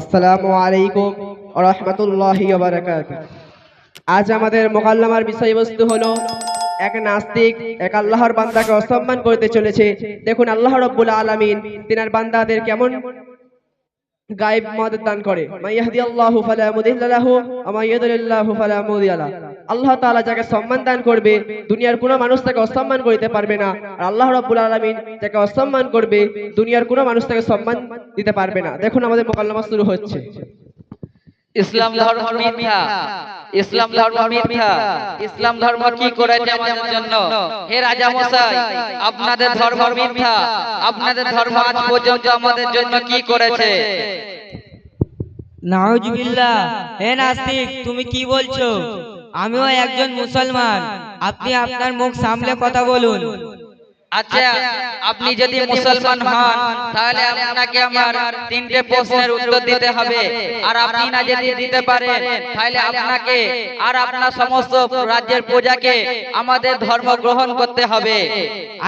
আসসালামু আলাইকুম রহমতুল্লাহি আজ আমাদের মোকাল্লামার বিষয়বস্তু হলো, এক নাস্তিক, এক আল্লাহর বান্দাকে অসম্মান করতে চলেছে। দেখুন, আল্লাহ রব্বুল আলমিন তিনার বান্দাদের কেমন গায়েব মদত দান করে। মাইয়াহদি আল্লাহ ফালা মুদিল্লা লাহু, ওয়া মাই ইউদ্লিল্লাহু ফালা মুদিয়া লাহু। আল্লাহ তাআলা যাকে সম্মান দান করবে দুনিয়ার কোনো মানুষ তাকে অসম্মান করতে পারবে না। আর আল্লাহ রাব্বুল আলামিন যাকে অসম্মান করবে দুনিয়ার কোনো মানুষ তাকে সম্মান দিতে পারবে না। দেখুন আমাদের মোকাল্লামা শুরু হচ্ছে। ইসলাম ধর্ম মিথ্যা। ইসলাম ধর্ম মিথ্যা। ইসলাম ধর্ম কি করেছে আমাদের জন্য? হে রাজা মশাই আপনাদের ধর্ম মিথ্যা। আপনাদের ধর্ম আজ পর্যন্ত আমাদের জন্য কি করেছে? নাউজুবিল্লাহ। হে নাস্তিক তুমি কি বলছো? আমিও একজন মুসলমান। আপনি আপনার মুখ সামলে কথা বলুন। আচ্ছা আপনি যদি মুসলমান হন তাহলে আপনাকে আমার তিনটে প্রশ্নের উত্তর দিতে হবে। আর আপনি না যদি দিতে পারেন তাহলে আপনাকে আর আপনার সমস্ত রাজ্যের প্রজাকে আমাদের ধর্ম গ্রহণ করতে হবে।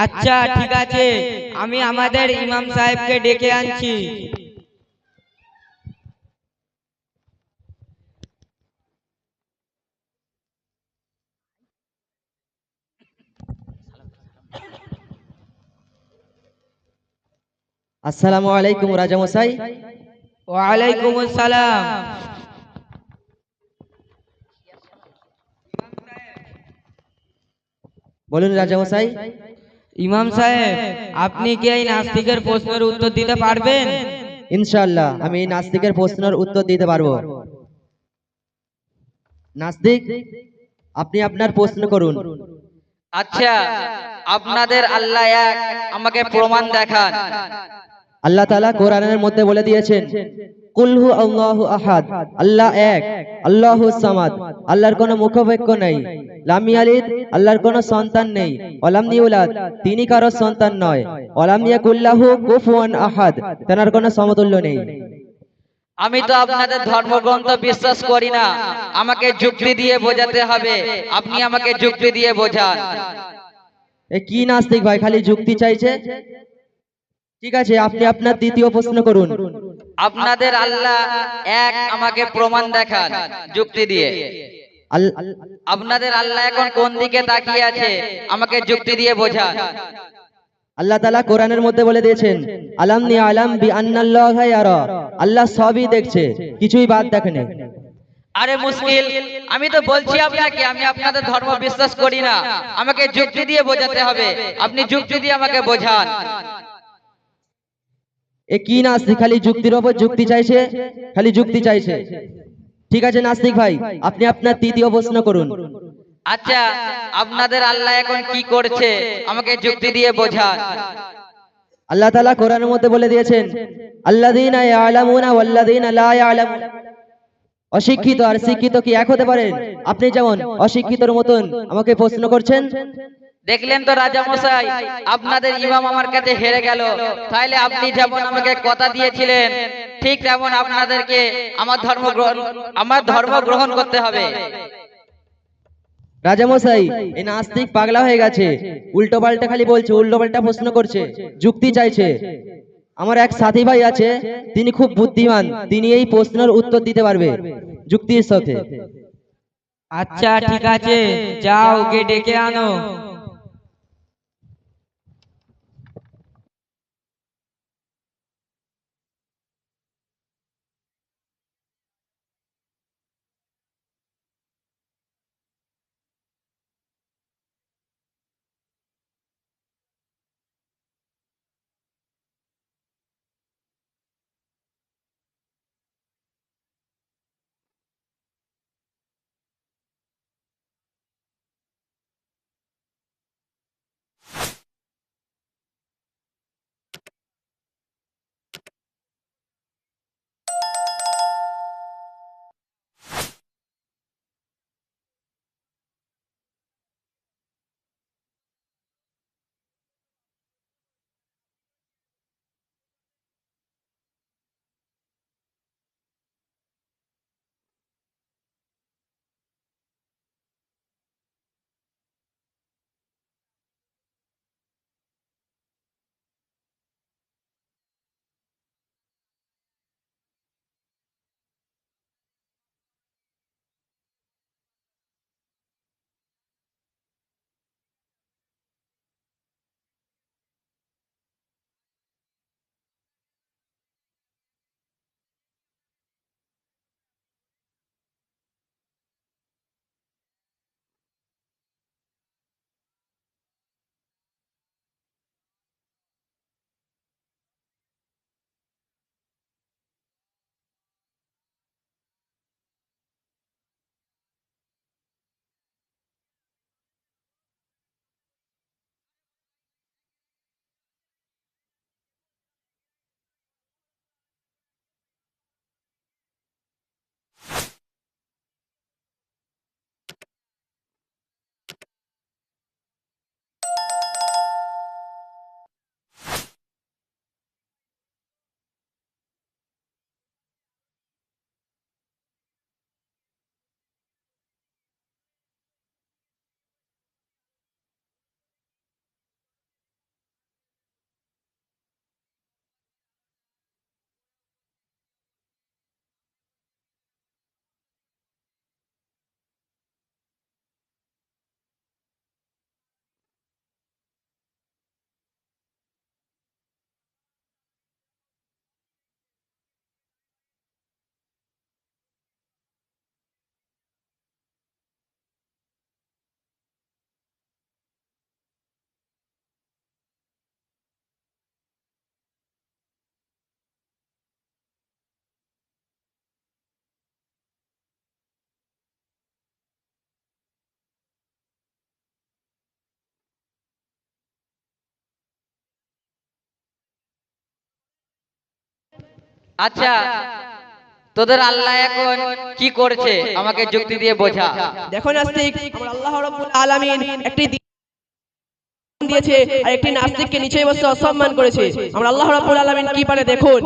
আচ্ছা ঠিক আছে। আমি আমাদের ইমাম সাহেবকে ডেকে আনছি। আসসালামু আলাইকুম রাজামশাই। ওয়ালাইকুম আসসালাম। বলুন রাজামশাই। ইমাম সাহেব আপনি কি এই নাস্তিকের প্রশ্নের উত্তর দিতে পারবেন? ইনশাআল্লাহ আমি এই নাস্তিকের প্রশ্নের উত্তর দিতে পারব। নাস্তিক আপনি আপনার প্রশ্ন করুন। আচ্ছা আপনাদের আল্লাহ এক আমাকে প্রমাণ দেখান। আল্লাহ তালা কোরআনের মধ্যে বলে দিয়েছেন কুলহু আল্লাহু আহাদ আল্লাহ এক আল্লাহু সামাদ আল্লাহর কোনো মুখবাক্য নেই লামি ইয়ালিদ আল্লাহর কোনো সন্তান নেই ওয়ালাম ইউলাদ তিনি কারও সন্তান নয় ওয়ালাম ইয়াকুল্লাহু কুফুয়ান আহাদ তেনার কোনো সমতুল্য নেই। আমি তো আপনাদের ধর্মগ্রন্থ বিশ্বাস করি না। আমাকে যুক্তি দিয়ে বোঝাতে হবে। আপনি আমাকে যুক্তি দিয়ে বোঝান। এ কি নাস্তিক ভাই খালি যুক্তি চাইছে? ঠিক আছে আপনি আপনার দ্বিতীয় প্রশ্ন করুন। আপনাদের আল্লাহ এক আমাকে প্রমাণ দেখান যুক্তি দিয়ে। আপনাদের আল্লাহ এখন কোন দিকে তাকিয়ে আছে? আমাকে যুক্তি দিয়ে বোঝান। আল্লাহ তাআলা কোরআনের মধ্যে বলে দিয়েছেন আলাম নি আলাম বি আন্নাল্লাহা ইয়ারা। আল্লাহ সবই দেখছে কিছুই বাদ দেখেনি। আরে মুশকিল আমি তো বলছি আপনাকে আমি আপনাদের ধর্ম বিশ্বাস করি না। আমাকে যুক্তি দিয়ে বোঝাতে হবে। আপনি যুক্তি দিয়ে আমাকে বোঝান। এ কি নাস্তিক? খালি যুক্তির ওপর যুক্তি চাইছে? খালি যুক্তি চাইছে? ঠিক আছে নাস্তিক ভাই আপনি আপনার তৃতীয় প্রশ্ন করুন। আচ্ছা আপনাদের আল্লাহ এখন কি করছে? আমাকে যুক্তি দিয়ে বোঝান। আল্লাহ তাআলা কোরআনের মধ্যে বলে দিয়েছেন আল্লাযীনা ইয়ালামুনা ওয়াল্লাযীনা লা ইয়ালামুন অশিক্ষিত আর শিক্ষিত কি এক হতে পারেন আপনি যেমন অশিক্ষিতর মতন আমাকে প্রশ্ন করছেন দেখলেন তো রাজা মশাই আপনাদের ইমাম আমার কাছে হেরে গেল। তাহলে আপনি যেমন আমাকে কথা দিয়েছিলেন ঠিক তেমন আপনাদেরকে আমার ধর্ম গ্রহণ আমার ধর্ম গ্রহণ করতে হবে। রাজামশাই এই নাস্তিক পাগলা হয়ে গেছে। উল্টো পাল্টা খালি বলছে উল্টো পাল্টা প্রশ্ন করছে যুক্তি চাইছে। আমার এক সাথী ভাই আছে তিনি খুব বুদ্ধিমান তিনি এই প্রশ্নের উত্তর দিতে পারবে যুক্তির সাথে। আচ্ছা ঠিক আছে যাও ওকে ডেকে আনো। আচ্ছা তোদের আল্লাহ এখন কি করছে? আমাকে যুক্তি দিয়ে বোঝা। দেখো নাস্তিক আল্লাহ রাব্বুল আলামিন একটি দিয়েছে আর একটি নাস্তিককে নিচে বসে অসম্মান করেছে। আমরা আল্লাহ রাব্বুল আলামিন কি পারে দেখুন।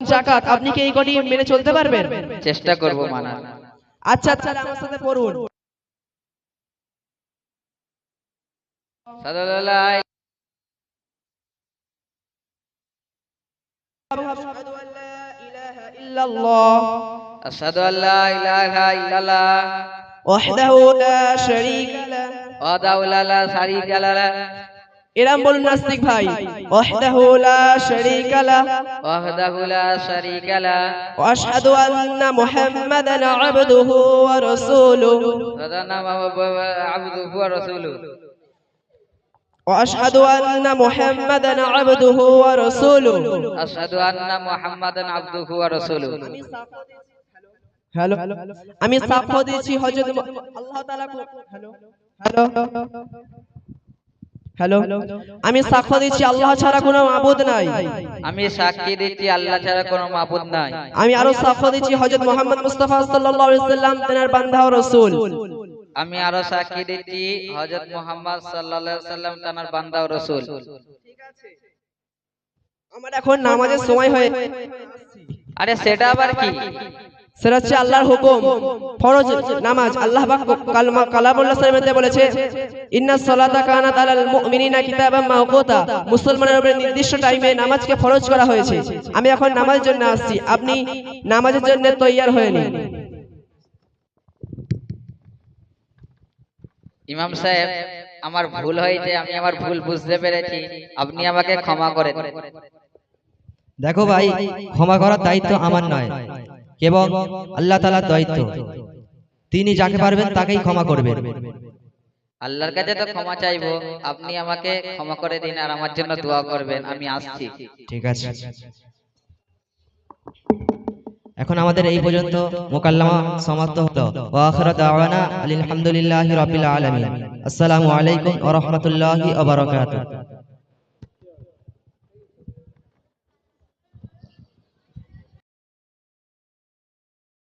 জাকাত আপনি কি এই কটি মেনে চলতে পারবেন? চেষ্টা করব মানা। আচ্ছা আচ্ছা আমার সাথে পড়ুন। সাদাল্লাহ ইল্লাল্লাহ আশহাদু আল্লা ইলাহা ইল্লাল্লাহ। ওয়াহদাহু লা শারীকা লাহ। ওয়াদাউ লা শারীকা লাহ। এরাম বলুন নাস্তিক ভাই ওয়াহদাহু লা শারীকা লাহ ওয়াহদাহু লা শারীকা লাহ واشهد ان محمدا عبده ورسوله সাদানা আবদুহু ওয়া রাসূলুহু واشهد ان محمدا عبده ورسوله আশহাদু আন্না মুহাম্মাদান আবদুহু ওয়া রাসূলুহু হ্যালো আমি সাক্ষ্য দিচ্ছি হযরত আল্লাহ তাআলা হ্যালো হ্যালো হ্যালো? আমি সাক্ষ্য দিচ্ছি আল্লাহ ছাড়া কোনো মাবুদ নাই। আমি সাক্ষী দিচ্ছি আল্লাহ ছাড়া কোনো মাবুদ নাই। আমি আরও সাক্ষ্য দিচ্ছি হযরত মুহাম্মদ মুস্তাফা সাল্লাল্লাহু আলাইহি সাল্লাম তেনার বান্দা ও রাসূল। আমি আরও সাক্ষী দিচ্ছি হযরত মুহাম্মদ সাল্লাল্লাহু আলাইহি সাল্লাম তার বান্দা ও রাসূল। ঠিক আছে। আমার এখন নামাজের সময় হয়ে আরে সেটা আবার কি? সেটা হচ্ছে আল্লাহর হুকুম। ফরজ নামাজ। আল্লাহ পাক কালমা কালামুল্লাহ সাল্লামে বলেছে ইন্না সালাতা কানাত আলাল মুমিনিনা কিতাবাম মাওকুতা। মুসলমানের উপরে নির্দিষ্ট টাইমে নামাজকে ফরজ করা হয়েছে। আমি এখন নামাজের জন্য আসছি। আপনি নামাজের জন্য তৈয়ার হয়ে নিন। ইমাম সাহেব আমার ভুল হয়েছে আমি আমার ভুল বুঝতে পেরেছি। আপনি আমাকে ক্ষমা করেন দেখো ভাই ক্ষমা করার দায়িত্ব আমার নয়। কেবল আল্লাহ তালার দায়িত্ব। তিনি যাকে পারবেন তাকেই ক্ষমা করবেন। আল্লাহর কাছে তো ক্ষমা চাইব আপনি আমাকে ক্ষমা করে দিন আর আমার জন্য দোয়া করবেন আমি আসছি। ঠিক আছে। এখন আমাদের এই পর্যন্ত মোকাল্লামা সমাপ্ত হতো। ওয়া আখিরু দাওয়ানা আলহামদুলিল্লাহি রাব্বিল আলামিন। আসসালামু আলাইকুম ওয়া রাহমাতুল্লাহি ওয়া বারাকাতুহু।